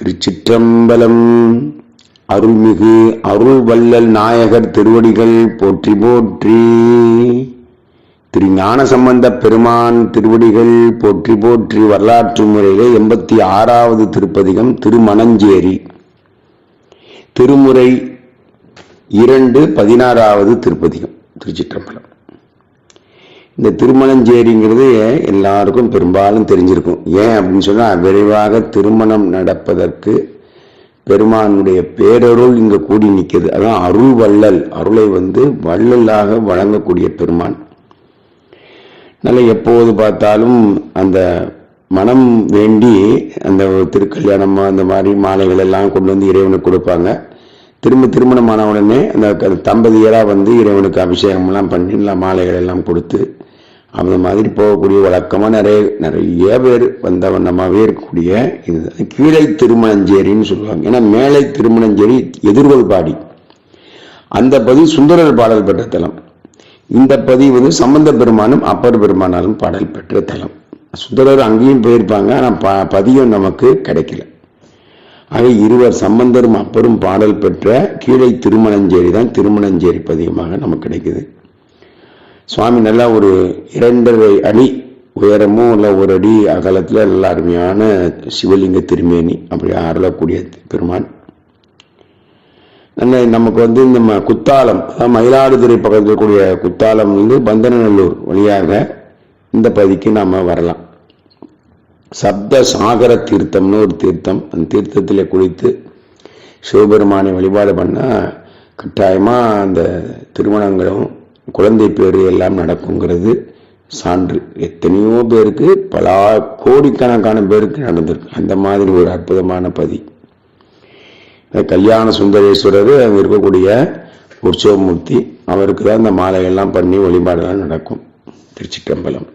திருச்சிற்றம்பலம். அருள்மிகு அருள் வள்ளல் நாயகர் திருவடிகள் போற்றி போற்றி. திரு ஞான சம்பந்த பெருமான் திருவடிகள் போற்றி போற்றி. வரலாற்று முறையிலே எண்பத்தி ஆறாவது திருப்பதிகம் திருமணஞ்சேரி. திருமுறை இரண்டு பதினாறாவது திருப்பதிகம் திருச்சிற்றம்பலம். இந்த திருமணஞ்சேரிங்கிறது எல்லாருக்கும் பெரும்பாலும் தெரிஞ்சிருக்கும். ஏன் அப்படின்னு சொன்னால் விரைவாக திருமணம் நடப்பதற்கு பெருமானுடைய பேரருள் இங்கே கூடி நிற்கிறது அதான் அருள் வள்ளல். அருளை வந்து வள்ளலாக வழங்கக்கூடிய பெருமான். நல்ல எப்போது பார்த்தாலும் அந்த மனம் வேண்டி அந்த திருக்கல்யாணம் அந்த மாதிரி மாலைகள் எல்லாம் கொண்டு வந்து இறைவனுக்கு கொடுப்பாங்க. திரும்ப திருமணமான உடனே அந்த தம்பதியராக வந்து இறைவனுக்கு அபிஷேகம்லாம் பண்ணி எல்லாம் மாலைகள் எல்லாம் கொடுத்து அந்த மாதிரி போகக்கூடிய வழக்கமாக நிறைய நிறைய பேர் வந்த வண்ணமாகவே இருக்கக்கூடிய இது கீழே திருமணஞ்சேரின்னு சொல்லுவாங்க. ஏன்னா மேலை திருமணஞ்சேரி எதிர்வல் பாடி. அந்த பதி சுந்தரர் பாடல் பெற்ற தலம். இந்த பதி வந்து சம்பந்த பெருமானும் அப்பர் பெருமானாலும் பாடல் பெற்ற தலம். சுந்தரர் அங்கேயும் போயிருப்பாங்க ஆனால் ப பதியம் நமக்கு கிடைக்கல. ஆக இருவர் சம்பந்தரும் அப்பரும் பாடல் பெற்ற கீழே திருமணஞ்சேரி தான் திருமணஞ்சேரி பதியமாக நமக்கு கிடைக்குது. சுவாமி நல்லா ஒரு இரண்டரை அடி உயரமும் இல்லை ஒரு அடி அகலத்தில் நல்ல அருமையான சிவலிங்க திருமேனி அப்படி அருளக்கூடிய பெருமான். நல்ல நமக்கு வந்து இந்த குத்தாலம் அதாவது மயிலாடுதுறை பக்கத்தில் இருக்கக்கூடிய குத்தாலம் வந்து பந்தனநல்லூர் வழியாக இந்த பதிக்கு நாம் வரலாம். சப்த சாகர தீர்த்தம்னு ஒரு தீர்த்தம் அந்த தீர்த்தத்தில் குளித்து சிவபெருமானை வழிபாடு பண்ணால் கட்டாயமாக அந்த திருமணங்களும் குழந்தை பேர் எல்லாம் நடக்குங்கிறது சான்று. எத்தனையோ பேருக்கு பல கோடிக்கணக்கான பேருக்கு நடந்திருக்கு. அந்த மாதிரி ஒரு அற்புதமான பதி. கல்யாண சுந்தரேஸ்வரர் அங்கே இருக்கக்கூடிய உற்சவமூர்த்தி அவருக்கு தான் இந்த மாலையெல்லாம் பண்ணி வழிபாடுலாம் நடக்கும். திருச்சிட்டம்பலம்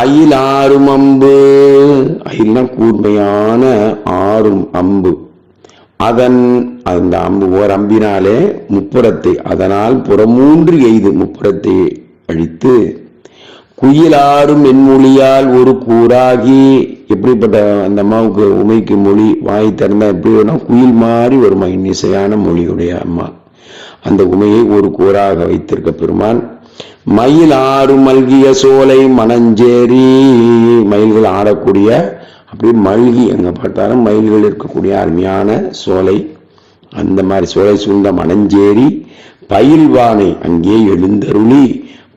அயில் ஆறும் அம்பு அயில்னா கூர்மையான ஆறும் அம்பு. அதன் அந்த அம்பு ஓர் அம்பினாலே முப்புறத்தை அதனால் புறமூன்று எய்து முப்புறத்தை அழித்து குயிலாரும் மென்மொழியால் ஒரு கூறாகி எப்படிப்பட்ட அந்த அம்மாவுக்கு உமைக்கு மொழி வாய் திறந்தா எப்படி வேணும் குயில் மாதிரி ஒரு இன்னிசையான மொழியுடைய அம்மா. அந்த உமையை ஒரு கூறாக வைத்திருக்க பெருமான் மயில் ஆறு மல்கிய சோலை மணஞ்சேரி மயில்கள் ஆடக்கூடிய அப்படியே மல்கி எங்கே பார்த்தாலும் மயில்கள் இருக்கக்கூடிய அருமையான சோலை. அந்த மாதிரி சோலை சூழ்ந்த மணஞ்சேரி பயில்வானை அங்கே எழுந்தருளி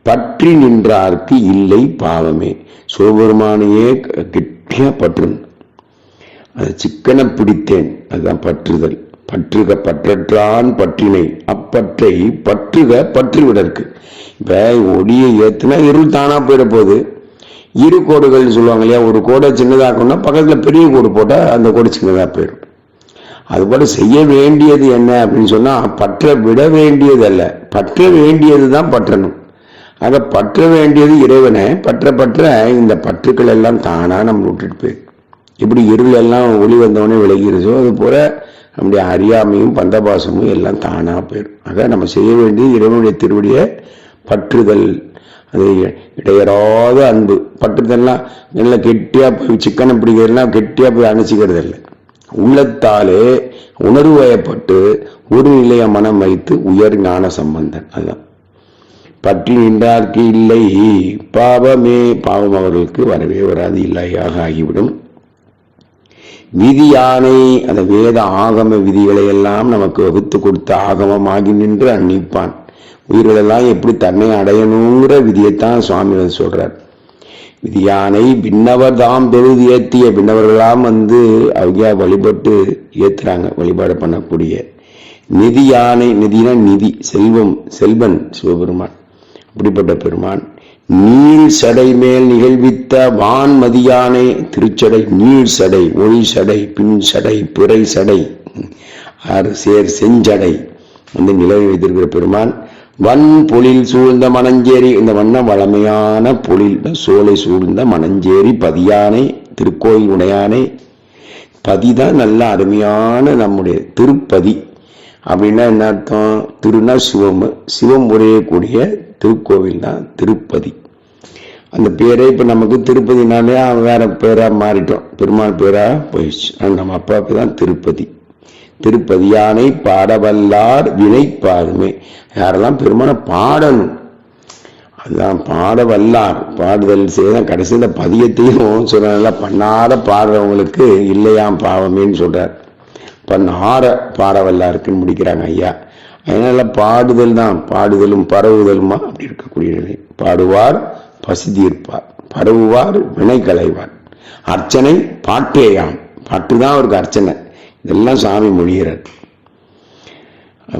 பற்றி நின்றார்க்கு இல்லை பாவமே. சிவபெருமானையே கெட்டியா பற்று அது சிக்கனை பிடித்தேன் அதுதான் பற்றுதல். பற்றுக பற்றற்றான் பற்றினை அப்பற்றை பற்றுக பற்றுவிடற்கு. இப்போ ஒடியை ஏற்றுனா இருள் தானா போயிட போகுது. இரு கோடுகள்னு சொல்லுவாங்க இல்லையா? ஒரு கோடை சின்னதாக்கணும்னா பக்கத்தில் பெரிய கோடு போட்டால் அந்த கோடு சின்னதாக போயிடும். அதுபோல் செய்ய வேண்டியது என்ன அப்படின்னு சொன்னால் பற்ற விட வேண்டியது அல்ல. பற்ற வேண்டியது தான் பற்றணும். ஆக பற்ற வேண்டியது இறைவனை. பற்ற பற்ற இந்த பற்றுக்கள் எல்லாம் தானாக நம்ம விட்டுட்டு போயிடும். இப்படி இருள் எல்லாம் ஒளி வந்தவொடனே விலகிருச்சோ அது போல் நம்முடைய அறியாமையும் பந்தபாசமும் எல்லாம் தானாக போயிடும். ஆக நம்ம செய்ய வேண்டியது இறைவனுடைய திருவடியை பற்றுதல். அது இடையறாத அன்பு. பட்டத்தெல்லாம் நல்லா கெட்டியா போய் சிக்கனை பிடிக்கிறதுலாம் கெட்டியா போய் அணைச்சிக்கிறது இல்லை உள்ளத்தாலே உணர்வு வயப்பட்டு ஒரு நிலைய மனம் வைத்து உயர் ஞான சம்பந்தன். அதுதான். பற்றி நின்றார்க்கு இல்லை. பாவமே பாவம் அவர்களுக்கு வரவே வராது. இல்லையாக ஆகிவிடும். விதி யானை அந்த வேத ஆகம விதிகளை எல்லாம் நமக்கு வகுத்து கொடுத்த ஆகமமாகி நின்று அன்னிப்பான். உயிர்களெல்லாம் எப்படி தன்னை அடையணுங்கிற விதியைத்தான் சுவாமி சொல்றார். விதியானை பின்னவர் தாம் பெருது ஏற்றிய பின்னவர்களாம் வந்து அவங்க வழிபட்டு ஏத்துறாங்க வழிபாடு பண்ணக்கூடிய. நிதி யானை நிதினா நிதி செல்வம் செல்வன் சிவபெருமான். அப்படிப்பட்ட பெருமான். நீள் சடை மேல் நிகழ்வித்த வான் மதியானை திருச்சடை நீள் சடை ஒளி சடை பின் சடை பிறை சடை ஆறு சேர் செஞ்சடை வந்து நிலவி வைத்திருக்கிற பெருமான். வன் பொழில் சூழ்ந்த மணஞ்சேரி இந்த வண்ண வளமையான பொழில் சோலை சூழ்ந்த மணஞ்சேரி பதியானை திருக்கோயில் உடையானை பதிதான் நல்ல அருமையான நம்முடைய திருப்பதி. அப்படின்னா என்ன அர்த்தம்? திருனா சிவம் சிவம் உரையக்கூடிய திருக்கோவில் தான் திருப்பதி. அந்த பேரே இப்போ நமக்கு திருப்பதினாலே வேற பேராக மாறிட்டோம். பெருமாள் பேராக போயிடுச்சு. ஆனால் நம்ம அப்பாவுக்கு தான் திருப்பதி. திருப்பதி யானை பாடவல்லார் வினைப்பாருமே யாரெல்லாம் பெருமான பாடணும் அதுதான் பாட வல்லார் பாடுதல் செய்த கடைசியில் பதியத்தையும் சொல்ல பண்ணாத பாடுறவங்களுக்கு இல்லையாம் பாவமேன்னு சொல்றார். பண்ணார பாட வல்லாருக்குன்னு முடிக்கிறாங்க ஐயா. அதனால பாடுதல் தான் பாடுதலும் பரவுதலுமா? அப்படி இருக்கக்கூடிய நிலை. பாடுவார் பசி தீர்ப்பார் பரவுவார் வினை களைவார். அர்ச்சனை பாட்டேயாம். பாட்டு தான் அவருக்கு அர்ச்சனை. இதெல்லாம் சாமி மொழிகிறார்.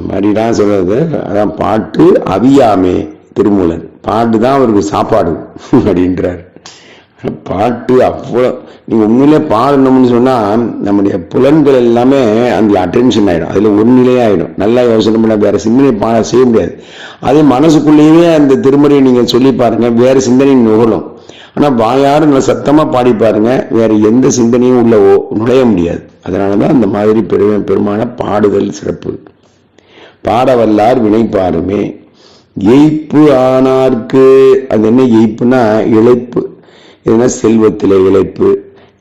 மாதிரி தான் சொல்றது. அதான் பாட்டு அவியாமே திருமூலன். பாட்டு தான் அவருக்கு சாப்பாடு அப்படின்றார். பாட்டு அவ்வளோ நீங்கள் உண்மையிலே பாடணும்னு சொன்னா நம்முடைய புலன்கள் எல்லாமே அந்த அட்டென்ஷன் ஆயிடும். அதுல ஒரு நிலையாகிடும் நல்லா யோசனை பண்ண வேற சிந்தனை பாட செய்ய முடியாது. அதே மனசுக்குள்ளேயே அந்த திருமுறையை நீங்கள் சொல்லி பாருங்க வேற சிந்தனை நுகழும் ஆனால் வாயாரும் நல்லா சத்தமாக பாடி பாருங்க வேற எந்த சிந்தனையும் உள்ள ஓ- நுழைய முடியாது. அதனால தான் அந்த மாதிரி பெருமை பெருமான பாடுதல் சிறப்பு. பாடவல்லார் வினைப்பாருமே. எய்ப்பு ஆனார்க்கு அது என்ன எய்ப்புனா இழைப்பு. எதுனா செல்வத்தில் இழைப்பு.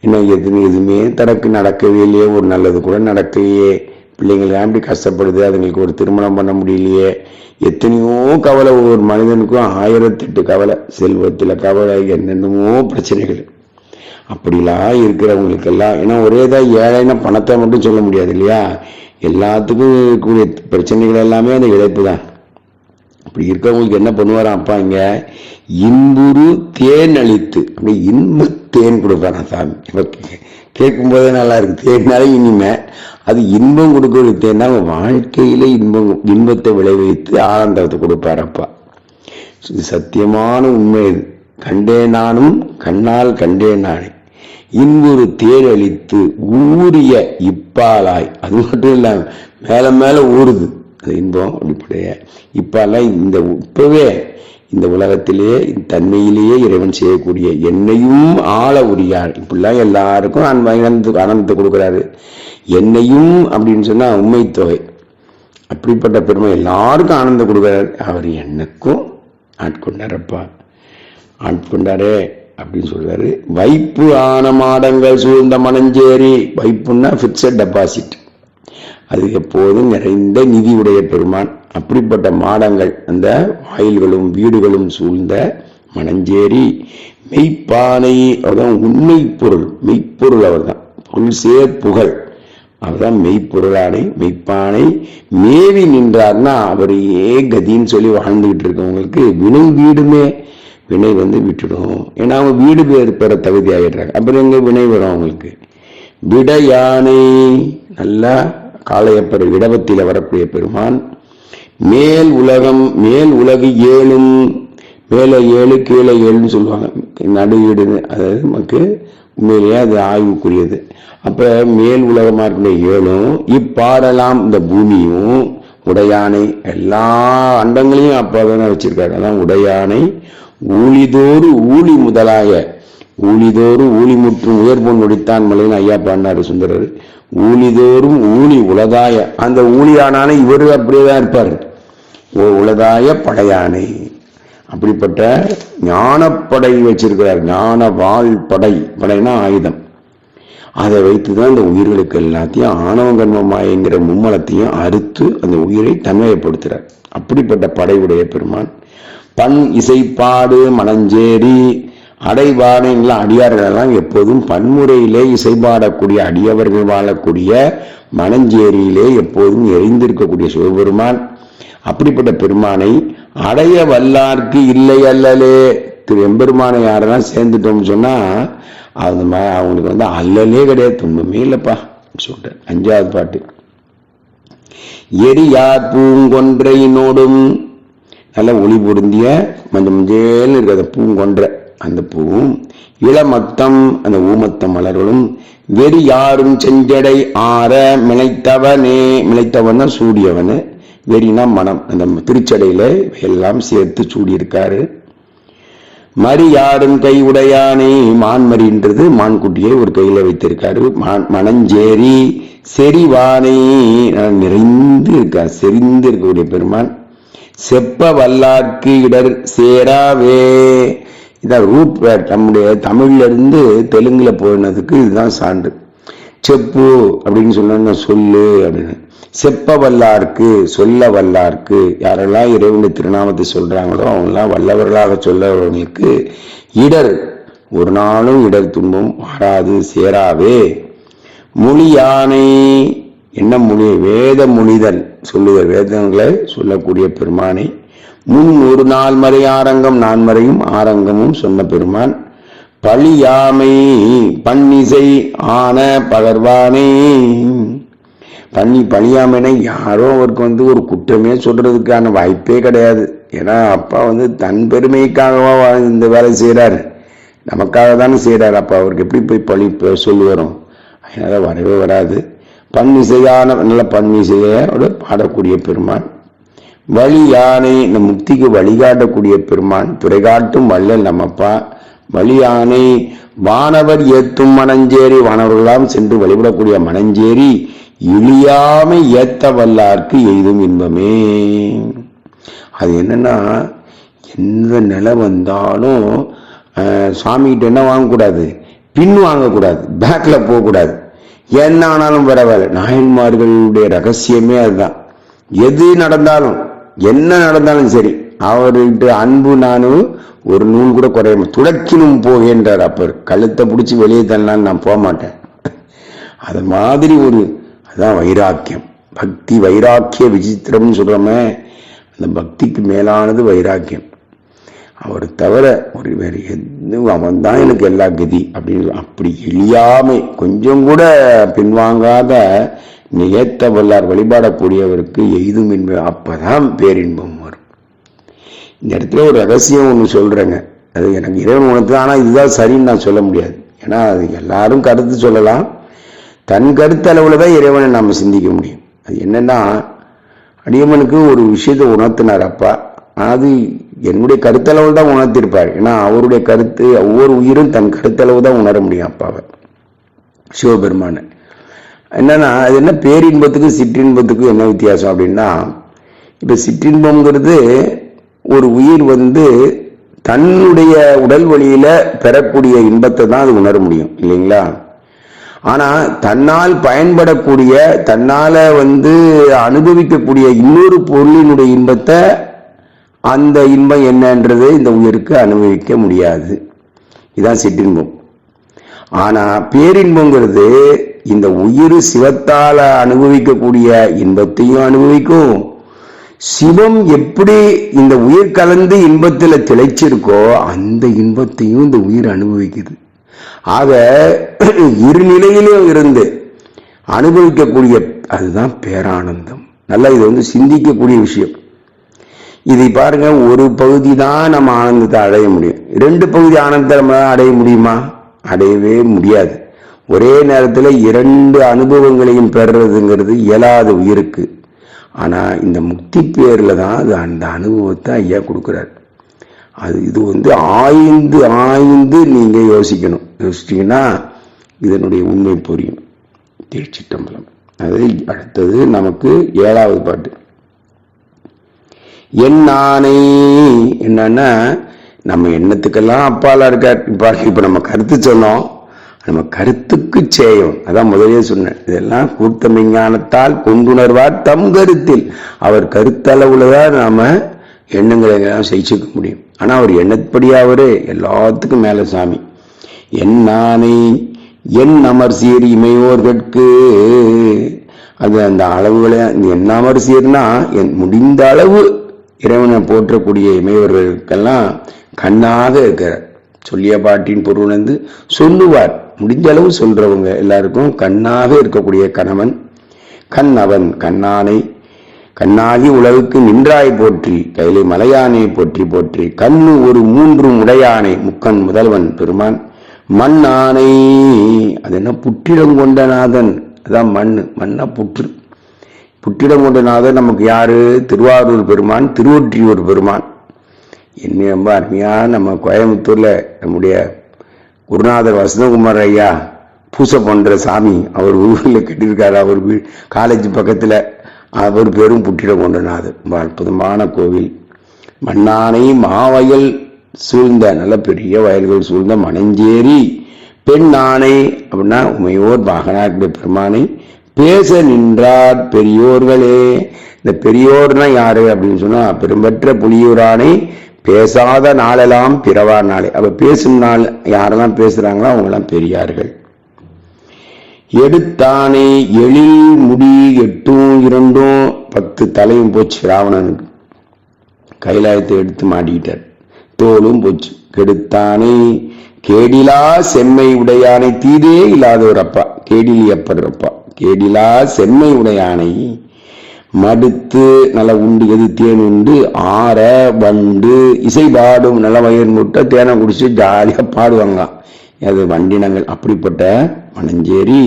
இன்னும் எதுன்னு எதுவுமே தனக்கு நடக்கவே இல்லையே ஒரு நல்லது கூட நடக்கலையே. பிள்ளைங்களுக்கு எப்படி கஷ்டப்படுது? அதுங்களுக்கு ஒரு திருமணம் பண்ண முடியலையே. எத்தனையோ கவலை ஒவ்வொரு மனிதனுக்கும் ஆயிரத்தெட்டு கவலை செல்வத்துல கவலை என்னென்னமோ பிரச்சனைகள். அப்படிலாம் இருக்கிறவங்களுக்கெல்லாம் ஏன்னா ஒரே தான் ஏழைன்னா பணத்தை மட்டும் சொல்ல முடியாது இல்லையா? எல்லாத்துக்கும் இருக்கக்கூடிய பிரச்சனைகள் எல்லாமே அந்த இழைப்பு தான். அப்படி இருக்கவங்களுக்கு என்ன பண்ணுவாராம் அப்பா இங்க? இன்புரு தேன் அளித்து அப்படி இன்பு தேன் கொடுப்பாராம் சாமி. கேட்கும் போதே நல்லா இருக்கு. தேன்னாலே இனிமை. அது இன்பம் கொடுக்கக்கூடிய தேன் தான். வாழ்க்கையில இன்பம் இன்பத்தை விளைவித்து ஆனந்தத்தை கொடுப்பாரப்பா இது சத்தியமான உண்மை இது. கண்டேன் நானும் கண்ணால் கண்டேன் நானே. இன்பொரு தேர் அளித்து ஊறிய இப்பாலாய். அது மட்டும் இல்லாம மேல மேல ஊறுது. அது இன்பம் அப்படிப்படைய இப்பாலாய் இந்த இப்பவே இந்த உலகத்திலேயே தன்மையிலேயே இறைவன் செய்யக்கூடிய என்னையும் ஆள உரியாள் இப்படிலாம் எல்லாருக்கும் அன்ப ஆனந்தத்தை கொடுக்குறாரு. என்னையும் அப்படின்னு சொன்னா உண்மை தொகை. அப்படிப்பட்ட பெருமை எல்லாருக்கும் ஆனந்தம் கொடுக்குறாரு. அவர் எனக்கும் ஆட்கொண்டாரப்பா ஆட்கொண்டாரே. அப்படின்னு சொல்றாரு. வைப்பு ஆன மாடங்கள் சூழ்ந்த மணஞ்சேரி. வைப்புன்னா பிக்சட் டெபாசிட் அது எப்போதும் நிறைந்த நிதி உடைய பெருமான். அப்படிப்பட்ட மாடங்கள் அந்த வாயில்களும் வீடுகளும் சூழ்ந்த மணஞ்சேரி. மெய்ப்பானை அவர்தான் உண்மை பொருள். மெய்ப்பொருள் அவர்தான். பொருள் சேர் புகழ். அவர்தான் மெய்ப்பொருளானை மெய்ப்பானை. மேவி நின்றார்னா அவரையே கதின்னு சொல்லி வாழ்ந்துகிட்டு இருக்கவங்களுக்கு வினை வீடுமே. வினை வந்து விட்டுடும். ஏன்னா அவங்க வீடு பேர் பெற தகுதி ஆகிடுறாங்க அப்புறம் எங்க வினை வரும் அவங்களுக்கு? விட யானை நல்லா காளையப்பர் விடவத்தில் வரக்கூடிய பெருமான் மேல் உலகம் மேல் உலகு ஏழும் மேலே ஏழு கீழே ஏழுன்னு சொல்லுவாங்க. நடு ஈடுன்னு அதாவது நமக்கு உண்மையிலேயே அது ஆய்வுக்குரியது. அப்போ மேல் உலகமாக இருக்கக்கூடிய ஏழும் இப்பாடலாம் இந்த பூமியும் உடையானை எல்லா அண்டங்களையும் அப்போ தானே வச்சுருக்காரு. அதான் உடையானை ஊழிதோறு ஊழி முதலாய ஊழிதோறும் ஊழி முற்றும் உயர்பொன் நொடித்தான் மலைன்னு ஐயா பாடினாரு சுந்தரர். ஊழிதோறும் ஊழி உலதாய அந்த ஊழியானானே இவர் அப்படியே அப்படியேதான் இருப்பார். ஓ உலதாய படையானை. அப்படிப்பட்ட ஞானப்படை வச்சிருக்கிறார். ஞான வாழ் படை படைனா ஆயுதம். அதை வைத்து தான் இந்த உயிர்களுக்கு எல்லாத்தையும் ஆணவங்கன்மமாயங்கிற மும்மலத்தையும் அறுத்து அந்த உயிரை தன்மையப்படுத்துகிறார் அப்படிப்பட்ட படையுடைய பெருமான் பண் இசைப்பாடு மணஞ்சேரி அடைபாடுங்களா அடியார்கள் எல்லாம் எப்போதும் பன்முறையிலே இசைப்பாடக்கூடிய அடியவர்கள் வாழக்கூடிய மணஞ்சேரியிலே எப்போதும் எரிந்திருக்கக்கூடிய சிவபெருமான். அப்படிப்பட்ட பெருமானை அடைய வல்லார்க்கு இல்லை அல்லலே. திரு எம்பெருமானை யாரெல்லாம் சேர்ந்துட்டோம்னு சொன்னா அது மா- அவங்களுக்கு வந்து அல்லலே கிடையாது துன்பமே இல்லைப்பா. சொல்லிட்டேன் அஞ்சாவது பாட்டு. எரியார் பூங்கொன்றை நோடும் நல்ல ஒளி பொருந்திய மஞ்சள் மஞ்சேல்னு இருக்கிற அந்த பூங்கொன்றை அந்த பூவும் இளமத்தம் அந்த ஊமத்தம் மலர்களும் வெறி யாரும் செஞ்சடை ஆற மிளைத்தவனே மிளைத்தவன சூடியவனு. வெறினா மனம் அந்த திருச்சடையில எல்லாம் சேர்த்து சூடியிருக்காரு. மறி யாரும் கை உடையானே மான்மரின்றது மான்குட்டியை ஒரு கையில வைத்திருக்காரு. மான் மணஞ்சேரி செறிவானை நிறைந்து இருக்கார் செறிந்து இருக்கக்கூடிய பெருமான். செப்ப வல்லாக்கு இடர் சேராவே. இதான் ரூட் வேர்ட் நம்முடைய தமிழ்லேருந்து இருந்து போயினதுக்கு போனதுக்கு இதுதான் சான்று. செப்பு அப்படின்னு சொன்னா சொல்லு அப்படின்னு. செப்ப வல்லார்க்கு சொல்ல வல்லார்க்கு யாரெல்லாம் இறைவனுடைய திருநாமத்தை சொல்கிறாங்களோ அவங்களாம் வல்லவர்களாக சொல்லவர்களுக்கு இடர். ஒரு நாளும் இடர் துன்பம் மாறாது சேராவே. மொழி யானை என்ன மொழி? வேத மொழிதல். சொல்லுகிற வேதங்களை சொல்லக்கூடிய பெருமானை முன் ஒரு நாள் மறை ஆரங்கம் நான்மறையும் ஆரங்கமும் சொன்ன பெருமான் பழியாமை பன்னிசை ஆன பகர்வானே. பண்ணி பழியாமைனா யாரோ அவருக்கு வந்து ஒரு குற்றமே சொல்றதுக்கான வாய்ப்பே கிடையாது. ஏன்னா அப்பா வந்து தன் பெருமைக்காகவா இந்த வேலை செய்றாரு. நமக்காக தானே செய்றாரு. அப்பா அவருக்கு எப்படி போய் பழி ப- சொல்லி வரும் அதனால வரவே வராது. பன்னிசையான நல்ல பன்னிசையோடு பாடக்கூடிய பெருமான். வழி யானை இந்த முக்திக்கு வழிகாட்டக்கூடிய பெருமான். துறைகாட்டும் வல்லல் நம்மப்பா. வழி யானை வானவர் ஏத்தும் மணஞ்சேரி வானவர்களாம் சென்று வழிபடக்கூடிய மணஞ்சேரி இழியாமை ஏத்த வல்லார்க்கு எய்தும் இன்பமே. அது என்னன்னா எந்த நிலை வந்தாலும் சாமிகிட்ட என்ன வாங்கக்கூடாது? பின் வாங்கக்கூடாது. பேக்கில் போகக்கூடாது. என்ன ஆனாலும் பரவாயில்ல. நாயன்மார்களுடைய ரகசியமே அதுதான். எது நடந்தாலும் என்ன நடந்தாலும் சரி அவர்கிட்ட அன்பு நானும் ஒரு நூல் கூட குறையும் துடைக்கணும் போகின்றார் அப்பர். கழுத்தை பிடிச்சி வெளியே தள்ளான்னு நான் போக மாட்டேன். அது மாதிரி ஒரு அதான் வைராக்கியம். பக்தி வைராக்கிய விசித்திரம்னு சொல்கிறோமே அந்த பக்திக்கு மேலானது வைராக்கியம். அவர் தவிர ஒரு வேறு எதுவும் அவன் தான் எனக்கு எல்லா கதி அப்படின்னு அப்படி எளியாமை கொஞ்சம் கூட பின்வாங்காத நியத்த வல்லார் வழிபாடக்கூடியவருக்கு எய்தும் இன்பம் அப்பதான் பேரின்பம் வரும். இந்த இடத்துல ஒரு ரகசியம் ஒன்று சொல்கிறேங்க அது எனக்கு இறைவன் உணர்த்து ஆனால் இதுதான் சரின்னு நான் சொல்ல முடியாது. ஏன்னா அது எல்லாரும் கருத்து சொல்லலாம். தன் கருத்தளவில் தான் இறைவனை நாம் சிந்திக்க முடியும். அது என்னன்னா அடியம்மனுக்கு ஒரு விஷயத்தை உணர்த்தினார் அப்பா. அது என்னுடைய கருத்தளவில் தான் உணர்த்திருப்பார் ஏன்னா அவருடைய கருத்து ஒவ்வொரு உயிரும் தன் கருத்தளவு தான் உணர முடியும் அப்பாவை சிவபெருமானு. என்னன்னா அது என்ன பேரின்பத்துக்கும் சிற்றின்பத்துக்கும் என்ன வித்தியாசம் அப்படின்னா இப்போ சிற்றின்பம்ங்கிறது ஒரு உயிர் வந்து தன்னுடைய உடல் வழியில பெறக்கூடிய இன்பத்தை தான் அது உணர முடியும் இல்லைங்களா? ஆனால் தன்னால் பயன்படக்கூடிய தன்னால் வந்து அனுபவிக்கக்கூடிய இன்னொரு பொருளினுடைய இன்பத்தை அந்த இன்பம் என்னன்றது இந்த உயிருக்கு அனுபவிக்க முடியாது. இதுதான் சிற்றின்பம். ஆனா பேரின்பங்கிறது இந்த உயிர் சிவத்தால அனுபவிக்கக்கூடிய இன்பத்தையும் அனுபவிக்கும். சிவம் எப்படி இந்த உயிர் கலந்து இன்பத்தில் திளைச்சிருக்கோ அந்த இன்பத்தையும் இந்த உயிர் அனுபவிக்குது. ஆக இரு நிலையிலும் இருந்து அனுபவிக்கக்கூடிய அதுதான் பேரானந்தம். நல்லா இது வந்து சிந்திக்கக்கூடிய விஷயம். இதை பாருங்க ஒரு பகுதி தான் நம்ம ஆனந்தத்தை அடைய முடியும். ரெண்டு பகுதி ஆனந்தத்தை நம்ம அடைய முடியுமா? அடையவே முடியாது. ஒரே நேரத்தில் இரண்டு அனுபவங்களையும் பெறுறதுங்கிறது இயலாத உயிருக்கு. ஆனால் இந்த முக்தி பேரில் தான் அது அந்த அனுபவத்தை ஐயா கொடுக்குறாரு. அது இது வந்து ஆய்ந்து ஆய்ந்து நீங்கள் யோசிக்கணும். யோசிச்சீங்கன்னா இதனுடைய உண்மை புரியும். திருச்சிட்டம்பலம் அது அடுத்தது நமக்கு ஏழாவது பாட்டு. என்னானை என்னன்னா நம்ம எண்ணத்துக்கெல்லாம் அப்பால இருக்கார். இப்போ இப்போ நம்ம கருத்து சொன்னோம். நம்ம கருத்துக்கு சேயம். அதான் முதலே சொன்னேன். இதெல்லாம் கூர்த்த கொண்டுணர்வார் தம் கருத்தில். அவர் கருத்தளவுலதான் நாம எண்ணங்களை எல்லாம் செய்ச்சுக்க முடியும். ஆனால் அவர் எண்ணப்படியா அவரு. எல்லாத்துக்கும் மேல சாமி. என் நானே என் அமர் சீர் இமையோர்கட்கு அது அந்த அளவுகளை என் அமர் சீர்னா என் முடிந்த அளவு இறைவனை போற்றக்கூடிய இமையவர்களுக்கெல்லாம் கண்ணாக இருக்கிறார் சொல்லிய பாட்டின் பொருள் வந்து சொல்லுவார். முடிஞ்ச அளவு சொல்றவங்க எல்லாருக்கும் கண்ணாக இருக்கக்கூடிய கணவன் கண் அவன் கண்ணானை கண்ணாகி உலகுக்கு நின்றாய் போற்றி கைலை மலையானை போற்றி போற்றி கண்ணு ஒரு மூன்றும் உடையானை முக்கண் முதல்வன் பெருமான் மண்ணானை அது என்ன புற்றிடம் கொண்ட நாதன் அதான் மண் மண்ணா புற்று. புற்றிடம் கொண்ட நாதன் நமக்கு யாரு? திருவாரூர் பெருமான் திருவொற்றியூர் பெருமான். என்ன ரொம்ப அருமையா நம்ம கோயம்புத்தூர்ல நம்முடைய குருநாதர் வசந்தகுமார் ஐயா பூசை பண்ற சாமி அவர் ஊரில் கட்டியிருக்காரு. அவர் வீ காலேஜ் பக்கத்துல அவர் பேரும் புற்றிடம் கொண்டநாதர் ரொம்ப அற்புதமான கோவில். மண்ணானை மாவயல் சூழ்ந்த நல்ல பெரிய வயல்கள் சூழ்ந்த மணஞ்சேரி பெண் ஆணை அப்படின்னா உமையோர் வாகனாக்கிய பெருமானை பேச நின்றார் பெரியோர்களே. இந்த பெரியோர்னா யாரு அப்படின்னு சொன்னா பெரும்பற்ற புலியூரானை பேசாத நாளெல்லாம் பிறவா நாளே. அப்ப பேசும் நாள் யாரெல்லாம் பேசுறாங்களோ அவங்கெல்லாம் பெரியார்கள். எடுத்தானே எழில் முடி எட்டும் இரண்டும் பத்து தலையும் போச்சு ராவணனுக்கு. கைலாயத்தை எடுத்து மாட்டிக்கிட்டார். தோலும் போச்சு. கெடுத்தானே கேடிலா செம்மை உடையானை தீதே இல்லாத ஒரு அப்பா கேடிலி அப்பர் அப்பா. கேடிலா செம்மை உடையானை. மடுத்து நல்ல உண்டு எது தேன் உண்டு? ஆற வண்டு இசை பாடும் நல்ல வயிறு முட்டை தேனை குடிச்சு ஜாலியாக பாடுவாங்க. அது வண்டினங்கள் அப்படிப்பட்ட மணஞ்சேரி.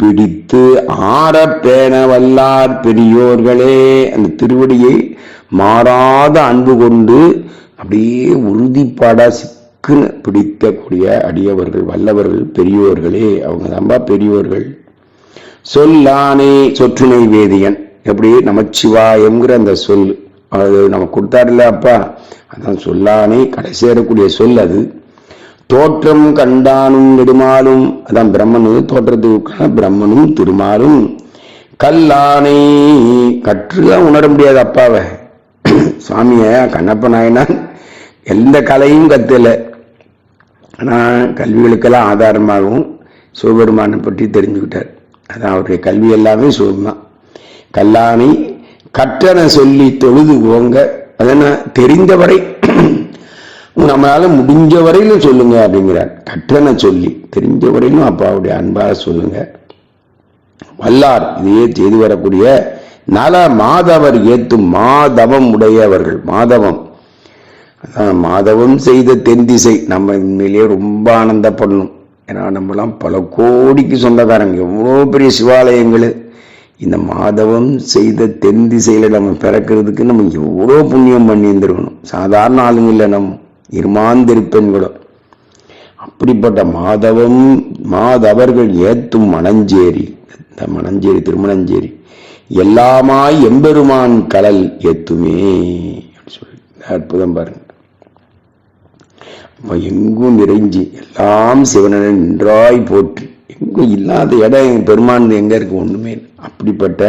பிடித்து ஆற பேண வல்லார் பெரியோர்களே அந்த திருவடியை மாறாத அன்பு கொண்டு அப்படியே உறுதிப்பாடா சிக்குன்னு பிடிக்கக்கூடிய அடியவர்கள் வல்லவர்கள் பெரியோர்களே அவங்க தான்பா பெரியோர்கள். சொல்லானே சொற்றுனை வேதியன். எப்படி? நமச்சிவாயம்ங்கிற அந்த சொல். அது நம்ம கொடுத்தாருல்ல அப்பா. அதான் சொல்லானே கடை சொல் அது. தோற்றம் கண்டானும் நெடுமாலும். அதான் பிரம்மன் வந்து தோற்றத்துக்கான பிரம்மனும் திருமாலும். கல்லானை கற்றுதான் உணர முடியாது அப்பாவை. சுவாமிய கண்ணப்ப நாயனான் எந்த கலையும் கத்தல. ஆனால் கல்விகளுக்கெல்லாம் ஆதாரமாகவும் சிவபெருமானை பற்றி தெரிஞ்சுக்கிட்டார். அதான் அவருடைய கல்வி எல்லாமே சிவம்தான் கல்லானை கற்றன சொல்லி தொழுது ஓங்க அதனால் தெரிந்தவரை நம்மளால முடிஞ்ச வரையிலும் சொல்லுங்க அப்படிங்கிறார். கற்றன சொல்லி தெரிஞ்ச வரையிலும் அப்பாவுடைய அன்பாக சொல்லுங்க. வல்லார் இதையே செய்து வரக்கூடிய நல மாதவர் ஏத்தும் மாதவம் உடையவர்கள் மாதவம். அதான் மாதவம் செய்த தென்திசை நம்ம உண்மையிலேயே ரொம்ப ஆனந்தப்படணும். ஏன்னா நம்மலாம் பல கோடிக்கு சொந்தக்காரங்க. எவ்வளோ பெரிய சிவாலயங்கள். இந்த மாதவம் செய்த தென் திசையில் நம்ம பிறக்கிறதுக்கு நம்ம எவ்வளோ புண்ணியம் பண்ணிருந்திருக்கணும் சாதாரண ஆளுங்க இல்லை நம்ம. இருமாந்திருப்பெண்களும் அப்படிப்பட்ட மாதவம் மாதவர்கள் ஏத்தும் மணஞ்சேரி இந்த மணஞ்சேரி திருமணஞ்சேரி எல்லாமாய் எம்பெருமான் கடல் ஏத்துமே. அப்படின்னு சொல்லி அற்புதம் பாருங்க. எங்கும் நிறைஞ்சி எல்லாம் சிவனனை நின்றாய் போற்றி. எங்கும் இல்லாத இடம் பெருமான் எங்க இருக்கு ஒண்ணுமே அப்படிப்பட்ட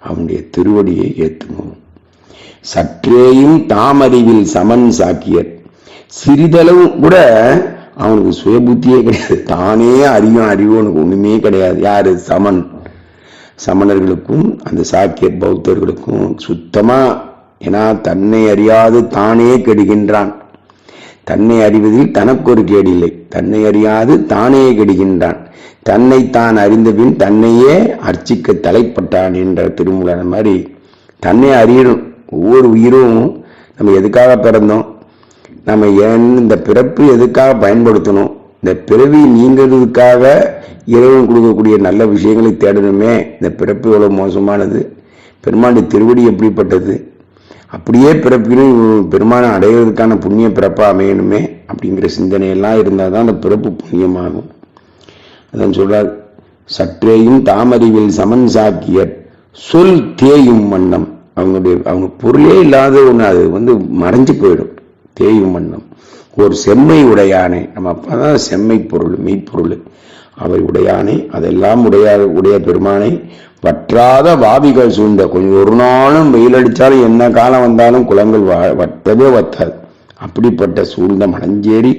அவனுடைய திருவடியை ஏத்துமோ சற்றேயும் தாமறிவில் சமன் சாக்கியர். சிறிதளவு கூட அவனுக்கு சுயபுத்தியே கிடையாது. தானே அறியும் அறிவு அவனுக்கு ஒண்ணுமே கிடையாது. யாரு? சமன். சமணர்களுக்கும் அந்த சாக்கியர் பௌத்தர்களுக்கும் சுத்தமா ஏன்னா தன்னை அறியாது தானே கெடுகின்றான். தன்னை அறிவதில் தனக்கு ஒரு இல்லை தன்னை அறியாது தானே கெடுகின்றான். தன்னை தான் அறிந்த பின் தன்னையே அர்ச்சிக்க தலைப்பட்டான் என்ற திருமூலன் மாதிரி தன்னை அறியணும். ஒவ்வொரு உயிரும் நம்ம எதுக்காக பிறந்தோம்? நம்ம ஏன் இந்த பிறப்பு எதுக்காக பயன்படுத்தணும்? இந்த பிறவி நீங்கிறதுக்காக இறைவன் கொடுக்கக்கூடிய நல்ல விஷயங்களை தேடணுமே. இந்த பிறப்பு எவ்வளோ மோசமானது? பெருமானுடைய திருவடி எப்படிப்பட்டது? அப்படியே பிறப்பினும் பெருமானை அடையிறதுக்கான புண்ணிய பிறப்பாக அமையணுமே அப்படிங்கிற சிந்தனையெல்லாம் இருந்தால் தான் அந்த பிறப்பு புண்ணியமாகும். அதான் சொல்கிறார் சற்றேயும் தாமறிவில் சமன் சாக்கியர் சொல் தேயும் வண்ணம். அவங்களுடைய அவங்க பொருளே இல்லாத ஒன்று அது வந்து மறைஞ்சு போயிடும். தேயும் வண்ணம். ஒரு செம்மை உடையானை நம்ம அப்பதான் செம்மை பொருள் மெய்ப்பொருள். அவை உடையானை அதெல்லாம் உடைய உடைய பெருமானை வற்றாத வாவிகள் சூழ்ந்த கொஞ்சம் ஒரு நாளும் வெயில் அடித்தாலும் என்ன காலம் வந்தாலும் குளங்கள் வற்றவே வத்தாது அப்படிப்பட்ட சூழ்ந்த மணஞ்சேரி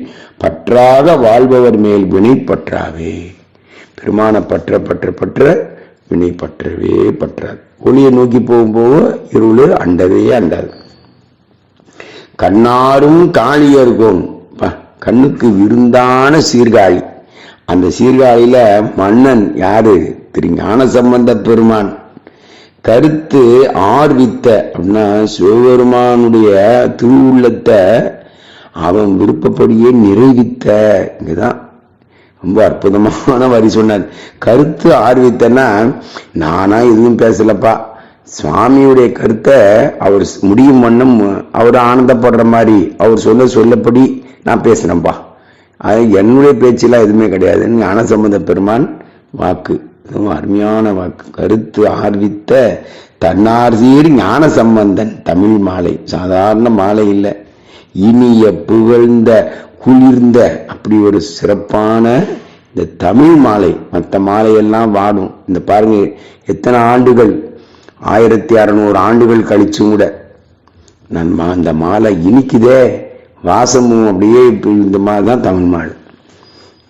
பற்றாத வாழ்பவர் மேல் வினை பற்றாவே பெருமான பற்ற பற்ற பற்ற வினை பற்றவே பற்றாது. ஒளியை நோக்கி போகும்போது இருள் அண்டவே அண்டாது. கண்ணாரும் காளியர்கும் பா, கண்ணுக்கு விருந்தான சீர்காழி. அந்த சீர்காழியில மன்னன் யாரு? திரு ஞான சம்பந்த பெருமான். கருத்து ஆர்வித்த அப்படின்னா சிவபெருமானுடைய திருவுள்ளத்தை அவன் விருப்பப்படியே நிறைவித்த. இங்கதான் ரொம்ப அற்புதமான வரி சொன்னார். கருத்து ஆர்வித்தன்னா நானா எதுவும் பேசலப்பா. சுவாமியுடைய கருத்தை அவர் முடியும் வண்ணம் அவர் ஆனந்தப்படுற மாதிரி அவர் சொல்ல சொல்லப்படி நான் பேசுகிறேன்ப்பா அது என்னுடைய பேச்செல்லாம் எதுவுமே கிடையாதுன்னு ஞான சம்பந்த பெருமான் வாக்கு. அருமையான வாக்கு. கருத்து ஆர்வித்த தன்னார் சீர் ஞான சம்பந்தன். தமிழ் மாலை. சாதாரண மாலை இல்லை. இனிய புகழ்ந்த குளிர்ந்த அப்படி ஒரு சிறப்பான இந்த தமிழ் மாலை. மற்ற மாலையெல்லாம் வாடும். இந்த பாருங்க எத்தனை ஆண்டுகள்? ஆயிரத்தி அறநூறு ஆண்டுகள் கழிச்சும் கூட. நான் மா மாலை இனிக்குதே. வாசமும் அப்படியே இப்ப இந்த மாதிரி தான் தமிழ் மாலை.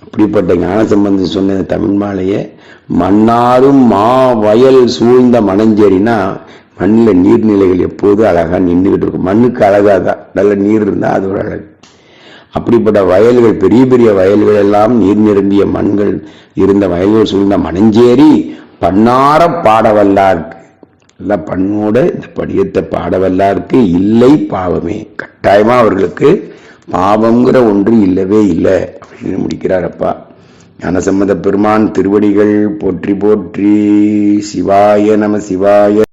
இப்படிப்பட்ட ஞானசம்பந்தி சொன்ன தமிழ் மாலையை மன்னாரும் மா வயல் சூழ்ந்த மணஞ்சேரினா மண்ணில் நீர்நிலைகள் எப்போதும் அழகா நின்றுகிட்டு இருக்கும். மண்ணுக்கு அழகாக தான் நல்ல நீர் இருந்தா அது ஒரு அழகு. அப்படிப்பட்ட வயல்கள் பெரிய பெரிய வயல்கள் எல்லாம் நீர் நிரம்பிய மண்கள் இருந்த வயல்கள் சூழ்ந்த மணஞ்சேரி பன்னார பாடவல்லார்க்கு. எல்லாம் பண்ணோட இந்த படியத்தை பாடவல்லார்க்கு இல்லை பாவமே. கட்டாயமா அவர்களுக்கு பாவம்ங்கிற ஒன்று இல்லவே இல்லை அப்படின்னு முடிக்கிறார் அப்பா. ஞானசம்மத பெருமான் திருவடிகள் போற்றி போற்றி சிவாய நம சிவாய